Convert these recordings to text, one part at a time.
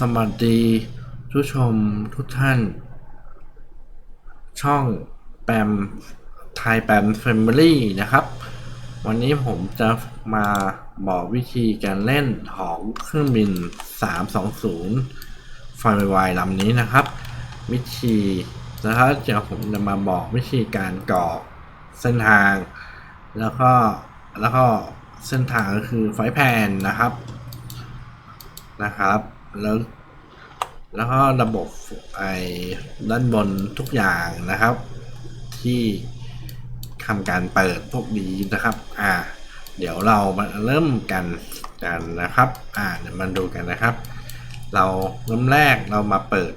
สวัสดีผู้ชมทุกท่าน ช่องแปมไทยแปมแฟมิลี่นะครับ วันนี้ผมจะมาบอกวิธีการเล่นของเครื่องบิน 320ไฟไวลำนี้นะครับ วิธีนะครับเดี๋ยวผมจะมาบอกวิธีการกรอกเส้นทาง แล้วก็แล้วก็เส้นทางก็คือไฟแพนนะครับนะครับ แล้วแล้วก็ระบบไอ้ด้านบนทุกอย่างนะครับ ที่ทำการเปิดพวกนี้นะครับ อ่า เดี๋ยวเรามาเริ่มกันกันนะครับ อ่าเดี๋ยวมาดูกันนะครับ เราเริ่มแรกเรามาเปิด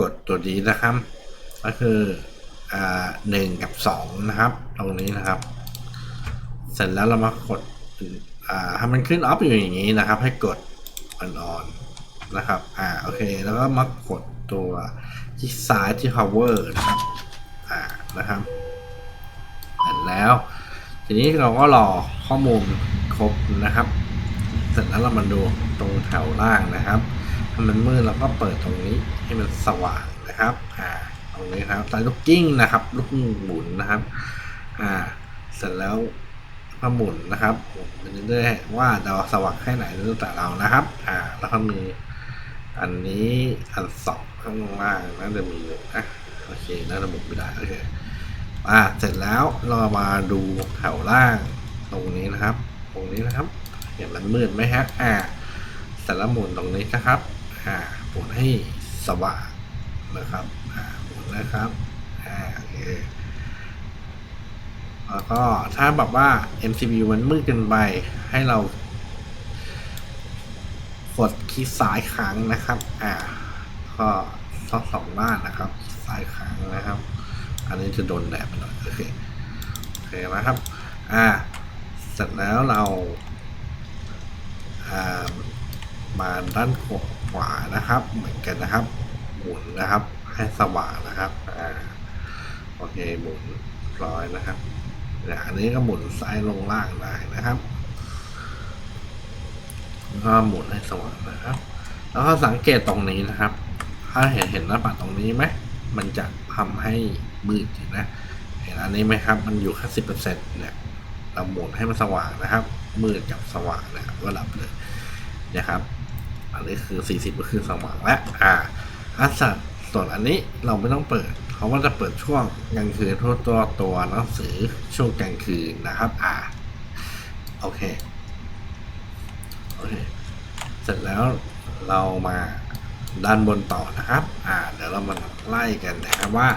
กดตัวนี้นะครับ ก็คืออ่าหนึ่งกับสองนะครับ ตรงนี้นะครับ เสร็จแล้วเรามากดอ่าให้มันขึ้นออฟอยู่อย่างนี้นะครับ ให้กดอ่อนๆ นะครับ อ่า โอเค แล้วก็มากดตัวที่ซ้ายที่ power นะครับ อ่า นะครับเสร็จแล้ว ทีนี้เราก็รอข้อมูลครบนะครับ เสร็จแล้วเรามาดูตรงแถวล่างนะครับถ้ามันมืดเราก็เปิดตรงนี้ให้มันสว่างนะครับ อ่า ตรงนี้ครับใส่ลูกกิ้งนะครับ ลูกหมุนนะครับ อ่า เสร็จแล้วก็หมุนนะครับหมุนไปเรื่อยๆว่าจะสว่างแค่ไหนแล้วแต่เรานะครับ อ่า แล้วก็มี อันนี้อันสองข้างล่างน่าจะมีอยู่นะโอเคน่าจะหมุนไม่ได้โอเคอ่าเสร็จแล้วเรามาดูแถวล่างตรงนี้นะครับ ตรงนี้นะครับ เห็นมันมืดไหมฮะอ่าเสร็จแล้วหมุนตรงนี้นะครับอ่าหมุนให้สว่างนะครับอ่าหมุนนะครับอ่าโอเคแล้วก็ถ้าแบบว่า MCU มันมืดเกินไปให้เรา กดคลิกซ้ายค้างนะครับ อ่า ก็ทั้งสองด้านนะครับคลิกซ้ายค้างนะครับ อันนี้จะโดนแดดไปหน่อยโอเคโอเคนะครับ อ่า เสร็จแล้วเราอ่ามาด้านขวานะครับ เหมือนกันนะครับหมุนนะครับ ให้สว่างนะครับ อ่าโอเคหมุนร้อยนะครับเนี่ยอันนี้ก็หมุนซ้ายลงล่างได้นะครับ แล้วก็หมุนให้สว่างนะครับ แล้วก็สังเกตตรงนี้นะครับ ถ้าเห็นเห็นหน้าปัดตรงนี้ไหมมันจะทำให้มืดนะเห็นอันนี้ไหมครับ มันอยู่แค่สิบเปอร์เซ็นต์เนี่ยเราหมุนให้มันสว่างนะครับ มืดกับสว่างเนี่ยก็ดับเลยนะครับ อันนี้คือสี่สิบก็คือสว่างแล้วอ่าอัสส่วนอันนี้เราไม่ต้องเปิดเพราะว่าจะเปิดช่วงกลางคืนทั่วตัวตัวหนังสือช่วงกลางคืนนะครับ อ่า โอเค เสร็จแล้วเรามาด้านบนต่อนะครับ อ่า เดี๋ยวเรามาไล่กันนะครับว่า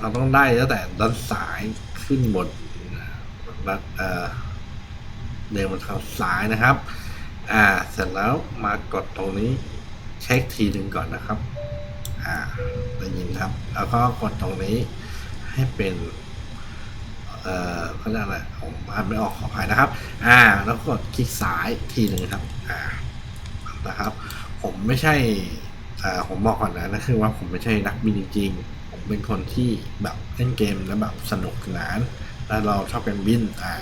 เราต้องได้ตั้งแต่ด้านซ้ายขึ้นบนนะเอ่อเดินบนทางซ้ายนะครับ อ่า เสร็จแล้วมากดตรงนี้เช็คทีหนึ่งก่อนนะครับ อ่า ได้ยินครับ แล้วก็กดตรงนี้ให้เป็น เอ่อเขาเรียกอะไรผมอ่านไม่ออกขออภัยนะครับ อ่า แล้วกดคลิกซ้ายทีหนึ่งครับ นะครับ ผมไม่ใช่ผมบอกก่อนนะนะคือว่าผมไม่ใช่นักบินจริงๆผมเป็นคนที่แบบเล่นเกมแล้วแบบสนุกสนาน แล้วเราชอบการบินอ่า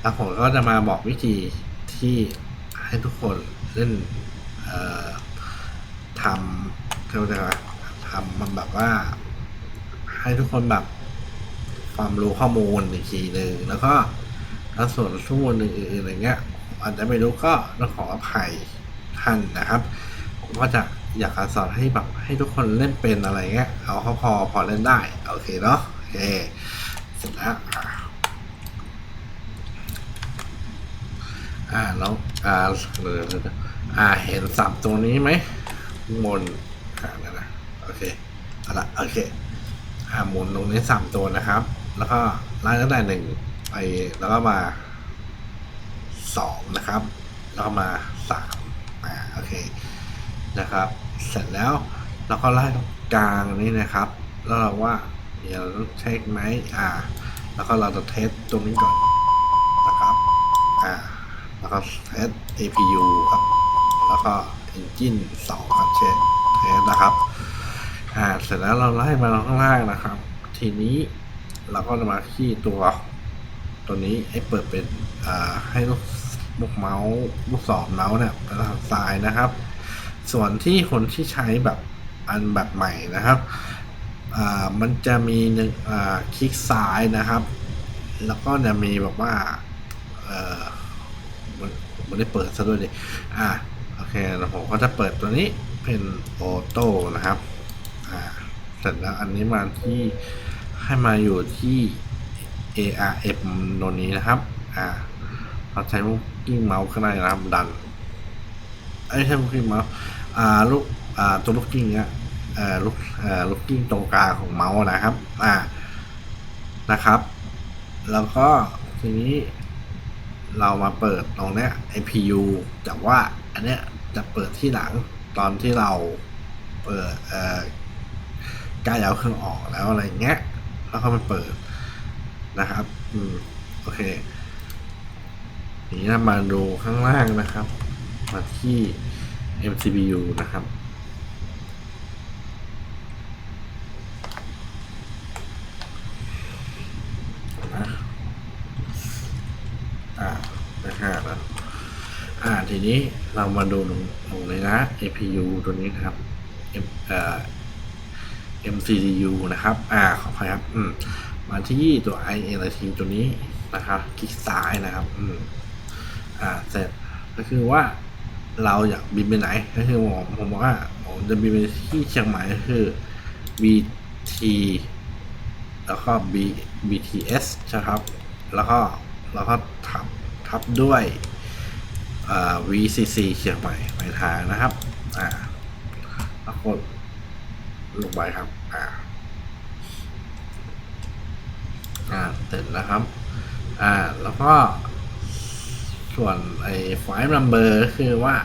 แล้วผมก็จะมาบอกวิธีที่ให้ทุกคนเล่นทำเขาเรียกว่าทำมันแบบว่า ให้ทุกคนแบบความรู้ข้อมูลอีกทีหนึ่งแล้วก็แล้วส่วนข้อมูลอื่นๆอะไรเงี้ยอาจจะไม่รู้ก็ต้องขออภัย ท่านนะครับผมก็จะอยากสอนให้แบบให้ทุกคนเล่นเป็นอะไรเงี้ยเอาเขาพอพอเล่นได้ โอเคเนาะโอเคเสร็จแล้วอ่าอ่าแล้วอ่าเดี๋ยวเดี๋ยวอ่าเห็นสับตรงนี้ไหมข้างบนอ่านั่นนะโอเคเอาละโอเคอ่าหมุนตรงนี้สามตัวนะครับ แล้วก็ไล่ตั้งแต่หนึ่งไปแล้วก็มาสองนะครับ แล้วก็มาสาม โอเคนะครับ เสร็จแล้วเราก็ไล่ตรงกลางนี้นะครับ แล้วเราว่ามีอะไรต้องเช็คไหมอ่า แล้วก็เราจะเทสตรงนี้ก่อนนะครับอ่าแล้วก็เทส APU ครับ แล้วก็ Engine 2ครับเช็คเทสนะครับอ่าเสร็จแล้วเราไล่มาข้างล่างนะครับ ทีนี้เราก็จะมาที่ตัวตัวนี้ให้เปิดเป็นอ่าให้ ลูกเมาส์ลูกศรเมาส์เนี่ยไปทางซ้ายนะครับ ส่วนที่คนที่ใช้แบบอันแบบใหม่นะครับอ่ามันจะมีหนึ่งอ่าคลิกซ้ายนะครับ แล้วก็จะมีแบบว่าเออมันมันได้เปิดซะด้วยดิอ่าโอเคแล้วผมก็จะเปิดตัวนี้เป็นออโต้นะครับอ่าเสร็จแล้วอันนี้มาที่ให้มาอยู่ที่ ARM ตัวนี้นะครับ อ่าเราใช้ กิ้งเมาส์ก็ได้นะครับดันเอ้ยไม่ใช่ลูกกิ้งเมาส์อ่าลูกอ่าตัวลูกกิ้งเนี้ยเอ่อลูกเอ่อลูกกิ้งตรงกลางของเมาส์นะครับ อ่านะครับ แล้วก็ทีนี้เรามาเปิดตรงเนี้ย APU แต่ว่าอันเนี้ยจะเปิดที่หลังตอนที่เราเปิดเอ่อกล้เอาเครื่องออกแล้วอะไรเงี้ยแล้วก็มาเปิดนะครับ อืม โอเค นี้มาดูข้างล่างนะครับ มาที่ MCBU นะครับนะอ่านะฮะนะอ่า ทีนี้เรามาดูตรงตรงนี้นะ APU ตัวนี้นะครับ M เอ่อ MCDU นะครับ อ่า ขออภัยครับ อืม มาที่ตัว INT ตัวนี้นะครับ คลิกซ้ายนะครับ อืม อ่าเสร็จก็คือว่าเราอยากบินไปไหนก็คือผมผมบอกว่าผมจะบินไปที่เชียงใหม่ก็คือ BT แล้วก็ B BTS ใช่ครับ แล้วก็แล้วก็ทับทับด้วยอ่า VCC เชียงใหม่ไปลายทางนะครับ อ่าแล้วกดลงไปครับ อ่า อ่าเสร็จแล้วครับ อ่า แล้วก็ ส่วนไอ้ไฟล์นัมเบอร์คือว่า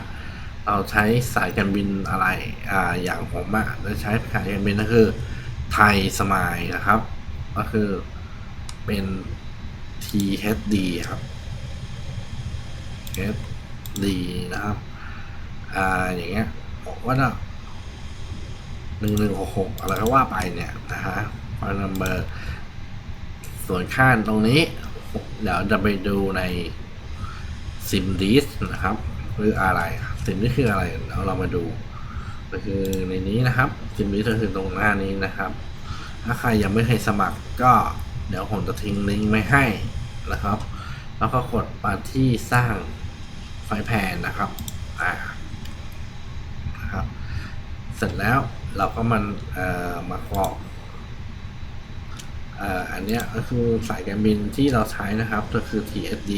เราใช้สายการบินอะไรอ่าอย่างผมอะจะใช้สายการบินก็คือไทยสมายนะครับ ก็คือเป็น THD ครับ HD นะครับอ่าอย่างเงี้ยผมว่าจะหนึ่งหนึ่งหกหกอะไรก็ว่าไปเนี่ยนะฮะไฟล์นัมเบอร์ส่วนข้าตรงนี้ เดี๋ยวจะไปดูใน ซิมดิสนะครับคืออะไรซิมนี่คืออะไรเดี๋ยวเรามาดูก็คือในนี้นะครับซิมดิสก็คือตรงหน้านี้นะครับ ถ้าใครยังไม่เคยสมัครก็เดี๋ยวผมจะทิ้งลิงก์ไว้ให้นะครับ แล้วก็กดมาที่สร้างไฟแพนนะครับอ่านะครับ เสร็จแล้วเราก็มันเอ่อมากรอกอ่ออันเนี้ยก็คือสายการบินที่เราใช้นะครับก็คือ TSD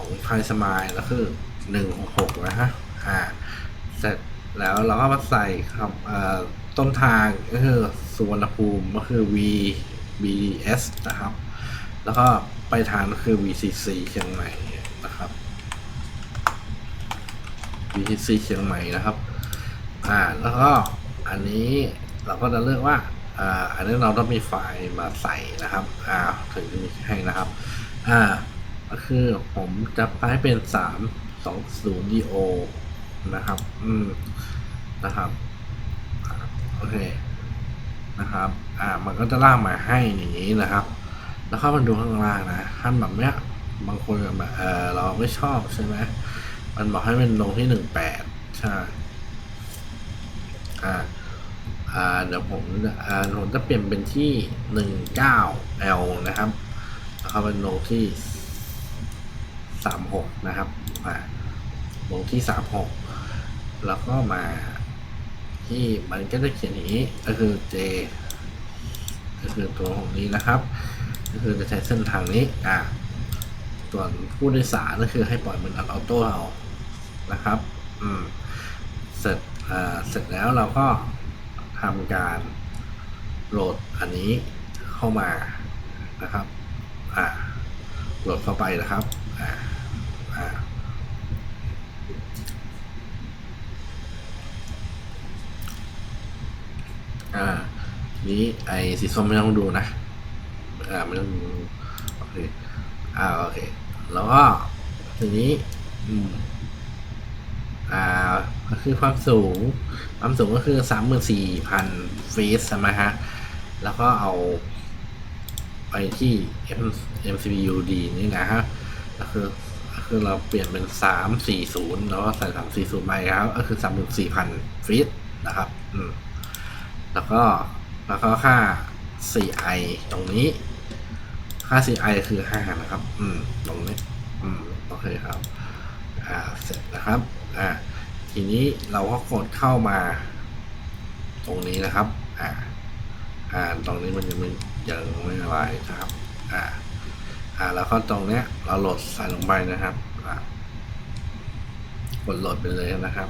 ของไทยสมายแล้วคือหนึ่งหกหกนะฮะอ่าเสร็จแล้วเราก็มาใส่ครับเอ่อต้นทางก็คือสุวรรณภูมิก็คือ V BS นะครับ แล้วก็ไปทางก็คือ VCC เชียงใหม่นะครับ VCC เชียงใหม่นะครับ อ่า แล้วก็อันนี้เราก็จะเลือกว่า อ่า อันนี้เราต้องมีไฟล์มาใส่นะครับ อ่า ถึงจะมีให้นะครับ อ่า ก็คือผมจะไปให้เป็นสามสองศูนย์ DO นะครับ อืม นะครับอ่าโอเค นะครับ อ่า มันก็จะล่ากมาให้อย่างนี้นะครับ แล้วเข้ามาดูข้างล่างนะท่านแบบเนี้ย บางคนแบบเออเราไม่ชอบใช่ไหมมันบอกให้เป็นลงที่หนึ่งแปดใช่ อ่า อ่า เดี๋ยวผมจะอ่าผมจะเปลี่ยนเป็นที่หนึ่งเก้า L นะครับแล้วก็เป็นลงที่ สามหกนะครับอ่าลงที่สามหกแล้วก็มาที่มันก็จะเขียนอย่างนี้ก็คือ J ก็คือตัวของนี้นะครับ ก็คือจะใช้เส้นทางนี้อ่าส่วนผู้โดยสารก็คือให้ปล่อยมันอัตออโต้เอานะครับอืมเสร็จอ่าเสร็จแล้วเราก็ทำการโหลดอันนี้เข้ามานะครับอ่าโหลดเข้าไปนะครับอ่า อ่า นี้ไอ้สีส้มไม่ต้องดูนะ อ่าไม่ต้องดูโอเคอ่าโอเค แล้วก็ทีนี้อืมอ่าก็คือความสูง ความสูงก็คือสามหมื่นสี่พันฟีตใช่ไหมฮะ แล้วก็เอาไปที่ M MCPUD นี่นะฮะก็คือก็คือคือเราเปลี่ยนเป็นสามสี่ศูนย์แล้วก็ใส่สามสี่ศูนย์ไปครับ ก็คือสามหมื่นสี่พันฟีตนะครับ อืม แล้วก็แล้วก็ค่า CI ตรงนี้ ค่า CI คือห้านะครับ อืม ตรงนี้ อืม โอเคครับ อ่า เสร็จนะครับ อ่า ทีนี้เราก็กดเข้ามา ตรงนี้นะครับ อ่า อ่า ตรงนี้มันยังไม่ยังไม่อะไรนะครับ อ่า อ่า แล้วก็ตรงเนี้ย เราโหลดใส่ลงไปนะครับ อ่ากดโหลดไปเลยนะครับ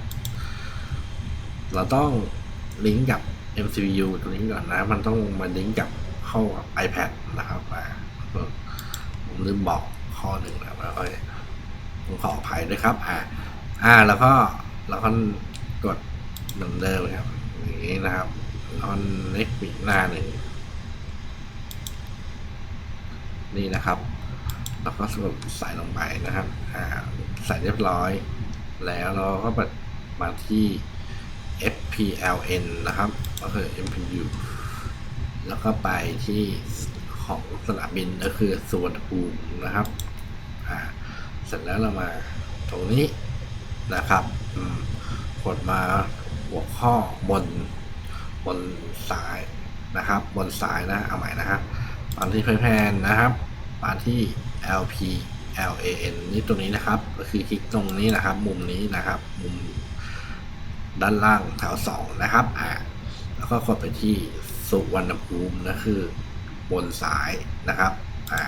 เราต้องลิงก์กับ MCU ตรงนี้ก่อนนะ มันต้องมาลิงก์กับเข้ากับ iPad นะครับอ่าผมลืมบอกข้อหนึ่งนะแล้วก็ผมขออภัยด้วยครับ อ่า อ่า แล้วก็แล้วก็กดเหมือนเดิมครับอย่างนี้นะครับแล้วก็ next อีหน้าหนึ่งนี่นะครับ แล้วก็สรุปใส่ลงไปนะครับ อ่า ใส่เรียบร้อย แล้วเราก็มาที่ FPLN นะครับก็คือ MPU แล้วก็ไปที่ของสนามบินก็คือสุวรรณภูมินะครับอ่าเสร็จแล้วเรามาตรงนี้นะครับกดมาหัวข้อบนบนสายนะครับ บนสายนะเอาใหม่นะครับตอนที่แพนนะครับมาที่ LP LAN นี่ตรงนี้นะครับ ก็คือคลิกตรงนี้นะครับ มุมนี้นะครับ มุม ด้านล่างแถวสองนะครับอ่าแล้วก็กดไปที่สุวรรณภูมินะคือบนสายนะครับอ่า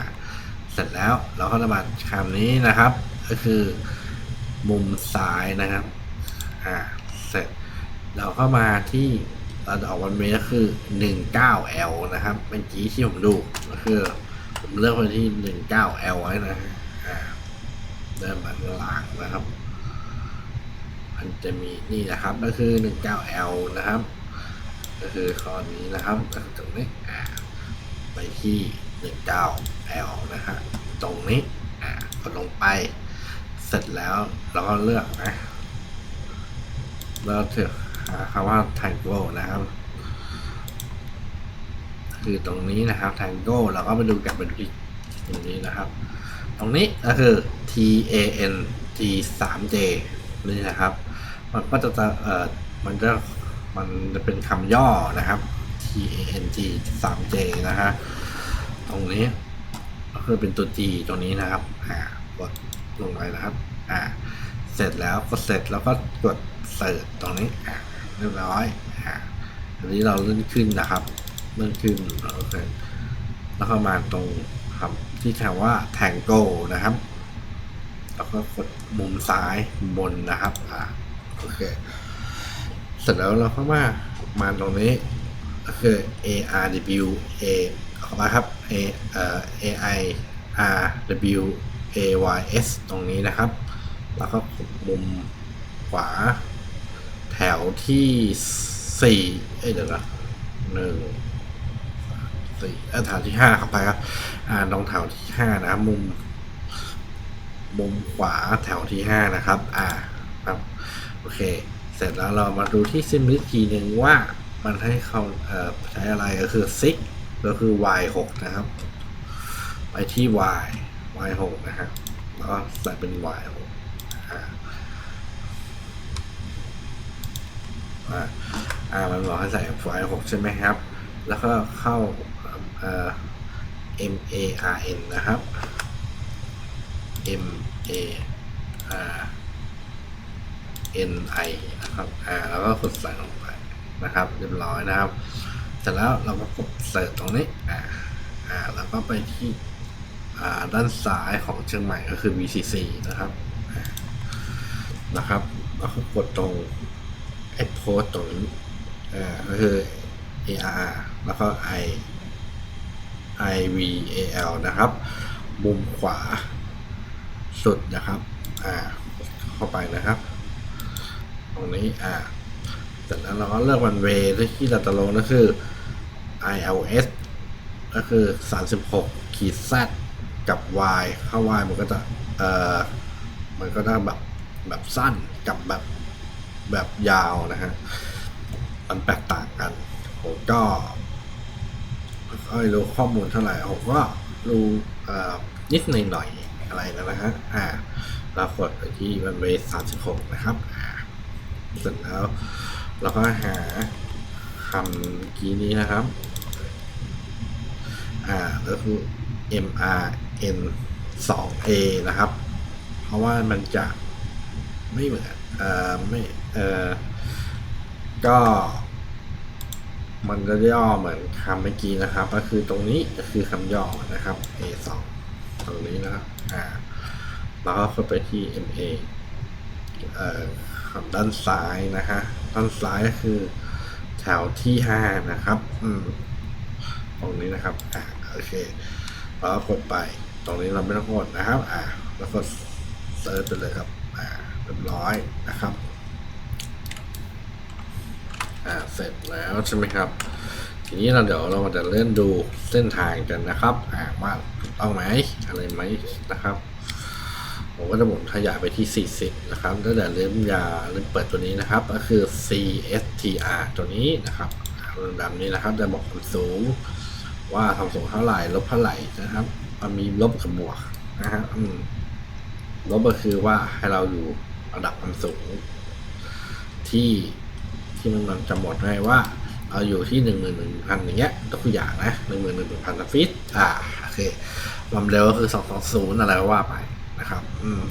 เสร็จแล้วเราก็จะมาคำนี้นะครับ ก็คือมุมซ้ายนะครับอ่าเสร็จเราก็มาที่เราจะออกวันเวก็คือ 19L นะครับเมื่อกี้ที่ผมดูก็คือผมเลือกไปที่ 19L ไว้นะอ่าเดินมาข้างล่างนะครับ มันจะมีนี่นะครับก็คือ 19L นะครับ ก็คือข้อนี้นะครับตรงนี้อ่าไปที่ 19L นะฮะตรงนี้อ่ากดลงไป เสร็จแล้วเราก็เลือกนะแล้วถึงหาคำว่า Tango นะครับ คือตรงนี้นะครับ Tango เราก็ไปดูกับเป็นที่ตรงนี้นะครับ ตรงนี้ก็คือ T A N G 3 J นี่นะครับ มันก็จะจะเอ่อมันจะมันจะเป็นคำย่อนะครับ T A N G 3 J นะฮะตรงนี้ ก็คือเป็นตัว G ตรงนี้นะครับอ่ากดลงไปนะครับอ่าเสร็จแล้วกดเสร็จแล้วก็กดเสิร์ชตรงนี้อ่าเรียบร้อยอ่าอันนี้เราเลื่อนขึ้นนะครับเลื่อนขึ้นโอเคแล้วก็มาตรงครับที่คำว่า Tango นะครับ แล้วก็กดมุมซ้ายบนนะครับอ่า โอเค เสร็จแล้วเราก็มามาตรงนี้ก็คือ A R W A ขอมาครับ A เอ่อ A I R W A Y S ตรงนี้นะครับ แล้วก็กมุมขวา แถวที่สี่เอ้ยเดี๋ยวนะหนึ่งสี่เออแถวที่ห้าเข้าไปครับ อ่าตรงแถวที่ห้านะครับมุม มุมขวาแถวที่ห้านะครับ อ่า โอเค เสร็จแล้วเรามาดูที่ซิมลิทีหนึ่งว่ามันให้เขาเอ่อใช้อะไรก็คือซิกก็คือ y 6นะครับ ไปที่ y y 6นะครับแล้วก็ใส่เป็น y 6อ่าอ่าอ่ามันบอกให้ใส่ y 6ใช่ไหมครับ แล้วก็เข้าเอ่อ m a r n นะครับ m a r n i นะครับ อ่า แล้วก็กดใส่ลงไปนะครับ เรียบร้อยนะครับ เสร็จแล้วเราก็กดเสิร์ชตรงนี้ อ่า อ่า แล้วก็ไปที่ อ่า ด้านซ้ายของเชียงใหม่ก็คือ VCC นะครับ นะครับ แล้วก็กดตรง export ตรงนี้ อ่า ก็คือ AR แล้วก็ I IVAL นะครับ มุมขวาสุดนะครับ อ่า เข้าไปนะครับ ตรงนี้อ่าเสร็จแล้วเราก็เลือกวันเวที่เราจะลงก็คือ ILS ก็คือ 36ขีด Z กับ Y เข้า Y มันก็จะเอ่อมันก็จะแบบแบบสั้นกับแบบแบบยาวนะฮะมันแตกต่างกันผมก็ไม่รู้ข้อมูลเท่าไหร่ผมก็รู้เอ่อนิดหน่อยอยๆอะไรนะนะฮะอ่าเรากดไปที่วันเวสามสิบหกนะครับอ่า เสร็จแล้ว เราก็หาคำกี้นี้นะครับ อ่าก็คือ M R N 2 A นะครับ เพราะว่ามันจะไม่เหมือนเอ่อไม่เอ่อก็มันจะย่อเหมือนคำเมื่อกี้นะครับ ก็คือตรงนี้ก็คือคำย่อนะครับ A 2ตรงนี้นะครับ อ่า แล้วก็เข้าไปที่ MA เอ่อ คำด้านซ้ายนะฮะด้านซ้ายก็คือแถวที่ห้านะครับอืมตรงนี้นะครับอ่าโอเคแล้วก็กดไป ตรงนี้เราไม่ต้องกดนะครับ อ่าแล้วกดเซิร์ชไปเลยครับอ่าเรียบร้อยนะครับอ่าเสร็จแล้วใช่ไหมครับ ทีนี้เราเดี๋ยวเรามาจะเลื่อนดูเส้นทางกันนะครับ อ่าว่าถูกต้องไหมอะไรไหมนะครับ ผมก็จะหมุนขยายไปที่ 40 นะครับตั้งแต่เริ่มยาเริ่มเปิดตัวนี้นะครับ ก็คือ CSTR ตัวนี้นะครับดำนี้นะครับจะบอกความสูง ว่าความสูงเท่าไหร่ลบเท่าไหร่นะครับ มันมีลบกับบวกนะฮะลบก็คือว่าให้เราอยู่ระดับความสูง ที่ที่มันมันจะหมดให้ว่าเราอยู่ที่หนึ่งหมื่นหนึ่งพันอย่างเงี้ยตัวอย่างนะหนึ่งหมื่นหนึ่งพันฟิตอ่าโอเคความเร็วก็คือสองสองศูนย์อะไรก็ว่าไป นะครับ อืม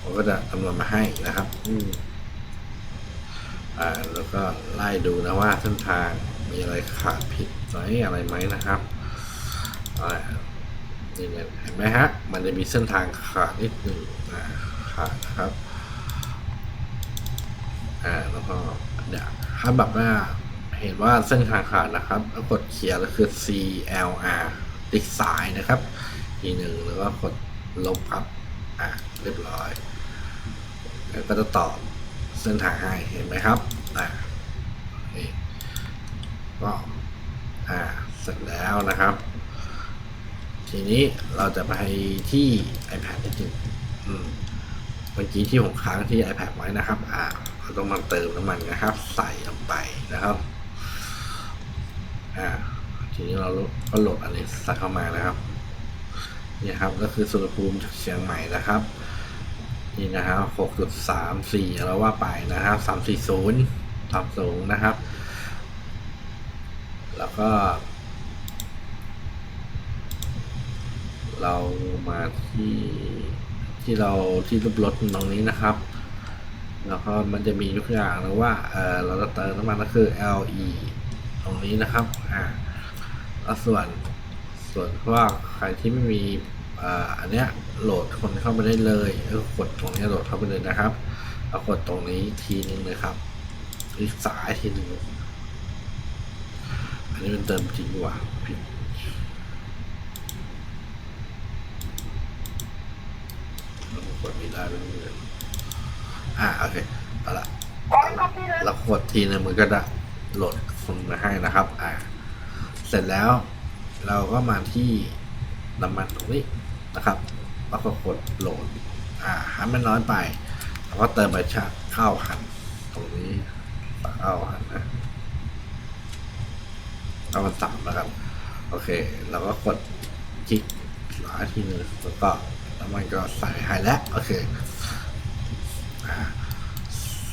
ผมก็จะคำนวณมาให้นะครับ อืมอ่า แล้วก็ไล่ดูนะว่าเส้นทางมีอะไรขาดผิดไหมอะไรไหมนะครับอ่านี่เห็นไหมฮะ มันจะมีเส้นทางขาดนิดหนึ่งอ่าขาดนะครับ อ่า แล้วก็เดี๋ยวถ้าแบบว่าเห็นว่าเส้นทางขาดนะครับแล้วกดเคลียร์ก็คือ CLR ติ๊กซ้ายนะครับ ทีหนึ่งแล้วก็กด ลบครับ อ่าเรียบร้อย แล้วก็จะตอบเส้นทางให้เห็นไหมครับ อ่าโอเคก็อ่า เสร็จแล้วนะครับ ทีนี้เราจะไปที่ iPad นิดนึงอืมเมื่อกี้ที่ผมค้างที่ iPad ไว้นะครับ อ่าเราต้องมาเติมน้ำมันนะครับ ใส่ลงไปนะครับ อ่า ทีนี้เราก็โหลดอันนี้ใส่เข้ามานะครับ นี่ครับก็คือสุวรรณภูมิเชียงใหม่นะครับ นี่นะครับหกจุดสามสี่แล้วว่าไปนะครับสามสี่ศูนย์สามสูงนะครับ แล้วก็ เรามาที่ที่เราที่รูปรถตรงนี้นะครับ แล้วก็มันจะมีทุกอย่างนะว่าเออเราจะเติมน้ำมันก็คือ LE ตรงนี้นะครับอ่าแล้วส่วน ส่วนว่าใครที่ไม่มีอ่าอันเนี้ยโหลดคนเข้าไปได้เลยก็กดตรงนี้โหลดเข้าไปเลยนะครับแล้วกดตรงนี้ทีนึงเลยครับคลิกซ้ายทีนึงอันนี้มันเติมจริงว่ะผิดเรากดไม่ได้เป็นเงินอ่าโอเคเอาละเรากดทีนึงมันก็จะโหลดคนมาให้นะครับ อ่า เสร็จแล้ว เราก็มาที่น้ำมันตรงนี้นะครับ แล้วก็กดโหลด อ่าให้มันน้อยไปเราก็เติมไปชาข้าวหันตรงนี้ข้าวหันนะเอามันสามแล้วกันโอเค เราก็กดคลิกหลายทีนึงแล้วก็แล้วมันก็ใส่ให้แล้ว โอเค อ่า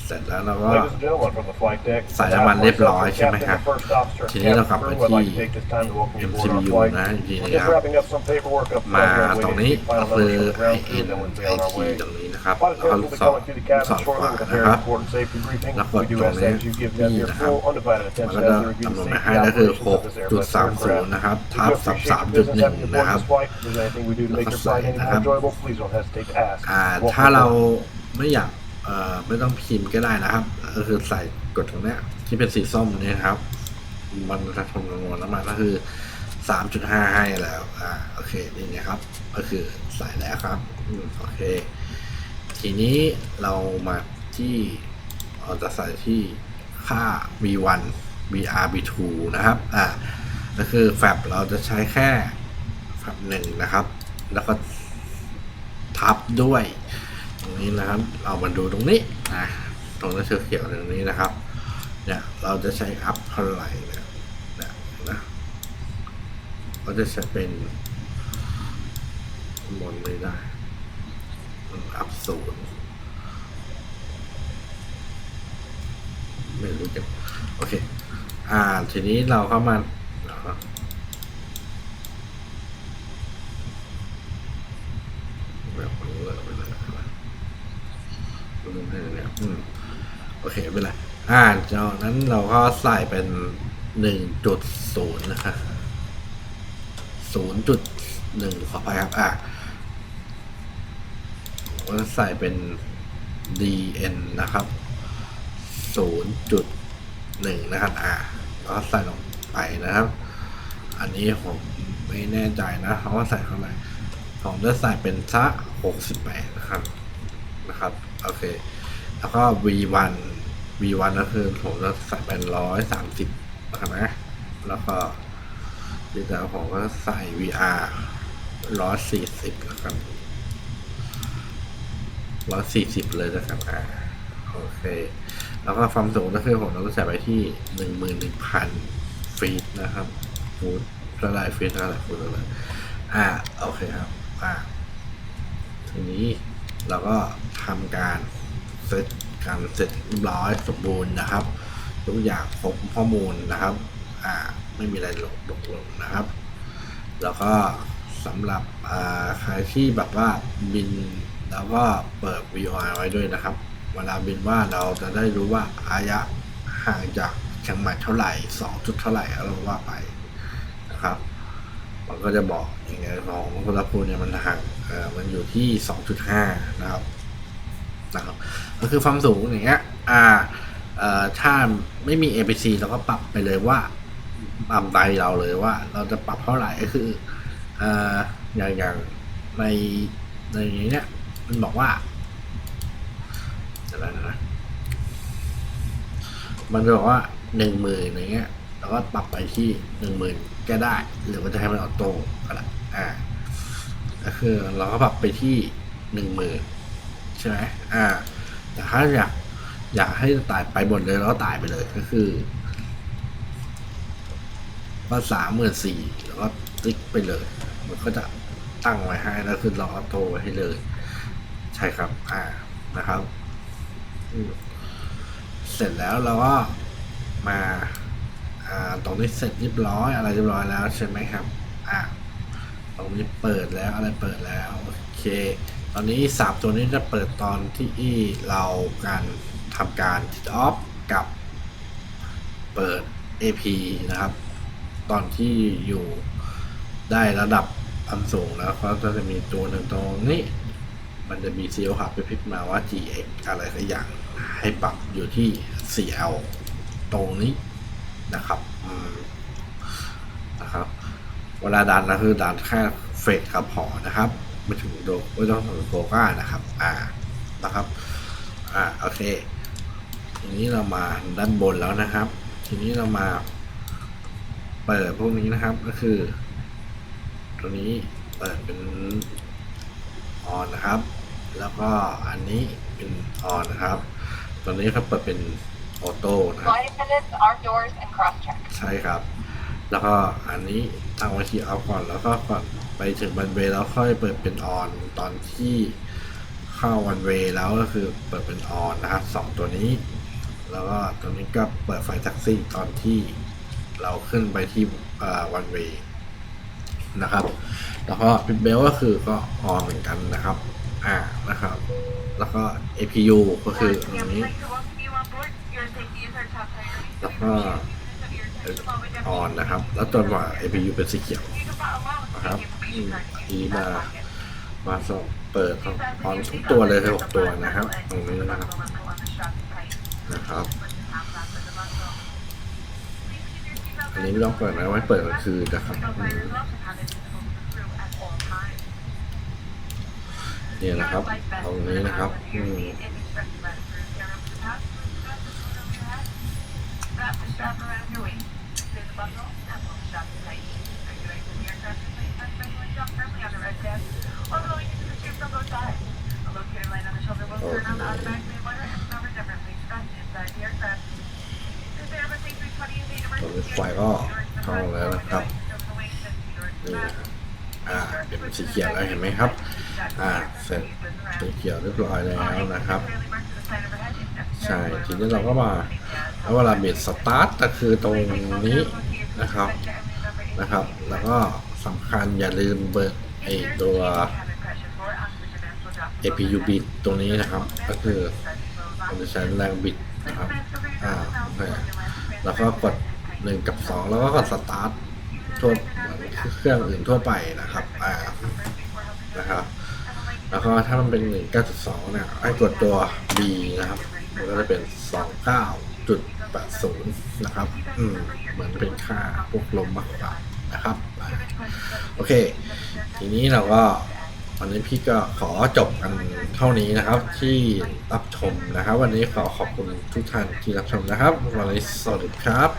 เสร็จแล้วเราก็ Ladies and gentlemen from the flight deck, ใส่น้ำมันเรียบร้อยใช่ไหมครับ Captain and first officer ทีนี้เรากลับไป Captain Crew would ที่ like to take this time to welcome you aboard our MCU flight. นะที We're นี้ just ครับ wrapping up some paperwork up มา front here, ตรง waiting นี้ to keep final ก็คือ numbers from the ground crew, IN then we'll be on our IT way. ตรงนี้นะครับ Flight แล้วก็ attendants ลู will ก be ศร coming through the cabin สอง shortly ขวา with a นะ very ครับ important safety briefing. แล้วกด We do ตรง ask นี้ that you give นี่ them your นะครับ full undivided มัน attention ก็ as จะ they review กำหน the ดมา safety ให้ก็คือ operations of this Airbus 6.30 aircraft. นะครับ We ทับ do appreciate your 33.1 business having you aboard นะครับ this flight. If there's anything we do to make your flight any more enjoyable, please don't hesitate to ask. อ่า Welcome ถ้าเรา aboard. ไม่อยาก เอ่อไม่ต้องพิมพ์ก็ได้นะครับ ก็คือใส่กดตรงเนี้ยที่เป็นสีส้มเนี่ยครับ มันจะทำจำนวนน้ำมันก็คือ3.5ให้แล้วอ่าโอเคนี่นะครับ ก็คือใส่แล้วครับโอเค ทีนี้เรามาที่เราจะใส่ที่ค่า v1 vr v2 นะครับอ่าก็คือแฟบเราจะใช้แค่แฟบหนึ่งนะครับ แล้วก็ทับด้วย นี้นะครับ เรามาดูตรงนี้นะตรงนี้เขียวๆตรงนี้นะครับเนี่ยเราจะใช้อัพเท่าไหร่เนี่ยเนี่ยนะเราจะใช้เป็นบนไม่ได้อัพศูนย์ไม่รู้จะโอเค อ่า ทีนี้เราเข้ามาแบบนี้เลยไปเลยเนี่ย อืมโอเคไม่เป็นไรอ่าจากนั้นเราก็ใส่เป็นหนึ่งจุดศูนย์นะคะศูนย์จุดหนึ่งขอไปครับ อ่าผมก็ใส่เป็น dn นะครับ0.1นะครับ อ่าแล้วก็ใส่ลงไปนะครับ อันนี้ผมไม่แน่ใจนะเขาว่าใส่เท่าไหร่ผมจะใส่เป็นสัก68นะครับ นะครับ โอเค แล้วก็ v1 v1 ก็คือผมจะใส่เป็น130นะครับนะแล้วก็ดีแต่ผมก็ใส่ vr 140นะครับร้อยสี่สิบเลยนะครับอ่าโอเค แล้วก็ความสูงก็คือผมต้องใส่ไปที่หนึ่งหมื่นหนึ่งพันฟีตนะครับฟูตเท่าไรฟีตเท่าไรฟูตเท่าไรอ่าโอเคครับอ่าทีนี้เราก็ทำการ เซตการเสร็จเรียบร้อยสมบูรณ์นะครับทุกอย่างครบข้อมูลนะครับ อ่าไม่มีอะไรหลงหลงหลงนะครับ แล้วก็สำหรับอ่าใครที่แบบว่าบินแล้วก็เปิด VOI ไว้ด้วยนะครับ เวลาบินว่าเราจะได้รู้ว่าระยะห่างจากเชียงใหม่เท่าไหร่สองจุดเท่าไหร่อะไรว่าไปนะครับ มันก็จะบอกอย่างเงี้ยของคนละพูเนี่ยมันห่างเอ่อมันอยู่ที่สองจุดห้านะครับนะครับ ก็คือความสูงอย่างเงี้ย อ่า เอ่อ ถ้าไม่มี APC เราก็ปรับไปเลยว่าตามใจเราเลยว่า เราจะปรับเท่าไหร่ก็คืออ่ออย่างอย่างในในนี้เนี่ย มันบอกว่าอะไรนะมันจะบอกว่าหนึ่งหมื่นอย่างเงี้ยเราก็ปรับไปที่หนึ่งหมื่นก็ได้ หรือว่าจะให้มันออโต้ก็ได้อ่าก็คือเราก็ปรับไปที่หนึ่งหมื่นใช่ไหมอ่า แต่ถ้าอยากอยากให้ตายไปหมดเลยเราก็ตายไปเลยก็คือว่าสามหมื่นสี่แล้วก็ติ๊กไปเลย มันก็จะตั้งไว้ให้แล้วคือรอโตไว้ให้เลย ใช่ครับ อ่านะครับ เสร็จแล้วเราก็มาอ่าตรงนี้เสร็จเรียบร้อยอะไรเรียบร้อยแล้วใช่ไหมครับ อ่าตรงนี้เปิดแล้วอะไรเปิดแล้ว โอเค ตอนนี้สามตัวนี้จะเปิดตอนที่เราการทำการทิดออฟกับเปิด AP นะครับ ตอนที่อยู่ได้ระดับความสูงแล้วก็จะมีตัวหนึ่งตรงนี้ มันจะมีซีลหับไปพิกมาว่า GX อะไรสักอย่างให้ปรับอยู่ที่ 4L ตรงนี้นะครับนะครับ เวลาดันนะคือดันแค่เฟดกับพอนะครับ ไม่ถึงโดไม่ต้องถึงโกก้านะครับ อ่านะครับ อ่าโอเค ทีนี้เรามาด้านบนแล้วนะครับ ทีนี้เรามา เปิดพวกนี้นะครับก็คือ ตัวนี้เปิดเป็นออนนะครับ แล้วก็อันนี้เป็นออนนะครับ ตัวนี้เขาเปิดเป็นออโต้นะครับ Flight attendants, armed doors, and cross check. ใช่ครับ แล้วก็อันนี้ตั้งไว้ที่เอาก่อนแล้วก็ก่อน ไปถึงวันเวยแล้วค่อยเปิดเป็นออนตอนที่เข้าวันเวยแล้วก็คือเปิดเป็นออนนะครับสองตัวนี้ แล้วก็ตัวนี้ก็เปิดไฟแท็กซี่ตอนที่เราขึ้นไปที่วันเวยนะครับ แล้วก็พิทเบลก็คือก็ออนเหมือนกันนะครับ อ่านะครับ แล้วก็ APU ก็คือตรงนี้ แล้วก็ออนนะครับ แล้วจนกว่า APU เป็นสีเขียวนะครับ มีมามาส่งเปิดออนทุกตัวเลยหกตัวนะครับตรงนี้นะครับนะครับอันนี้ไม่ต้องเปิดนะไว้เปิดกลางคืนนะครับเนี่ยนะครับตรงนี้นะครับอืมตรงนี้ ไฟก็เข้าแล้วนะครับนี่นะครับอ่าเป็นสีเขียวแล้วเห็นไหมครับ อ่าเสร็จสีเขียวเรียบร้อยแล้วนะครับ ใช่ทีนี้เราก็มาแล้วเวลาเบิดสตาร์ทก็คือตรงนี้นะครับนะครับ แล้วก็สำคัญอย่าลืมเบิร์ ไอตัว APU บิดตรงนี้นะครับ ก็คือมันจะใช้แรงบิดนะครับอ่าแล้วก็กดหนึ่งกับสองแล้วก็กดสตาร์ททั่วเหมือนเครื่องอื่นทั่วไปนะครับอ่านะครับ แล้วก็ถ้ามันเป็น1.9.2เนี่ยให้กดตัว B นะครับ มันก็จะเป็น29.80นะครับ อืมเหมือนเป็นค่าพวกลมมากกว่านะครับ โอเค ทีนี้เราก็วันนี้พี่ก็ขอจบกันเท่านี้นะครับ ที่รับชมนะครับ วันนี้ขอขอบคุณทุกท่านที่รับชมนะครับวันนี้สวัสดีครับ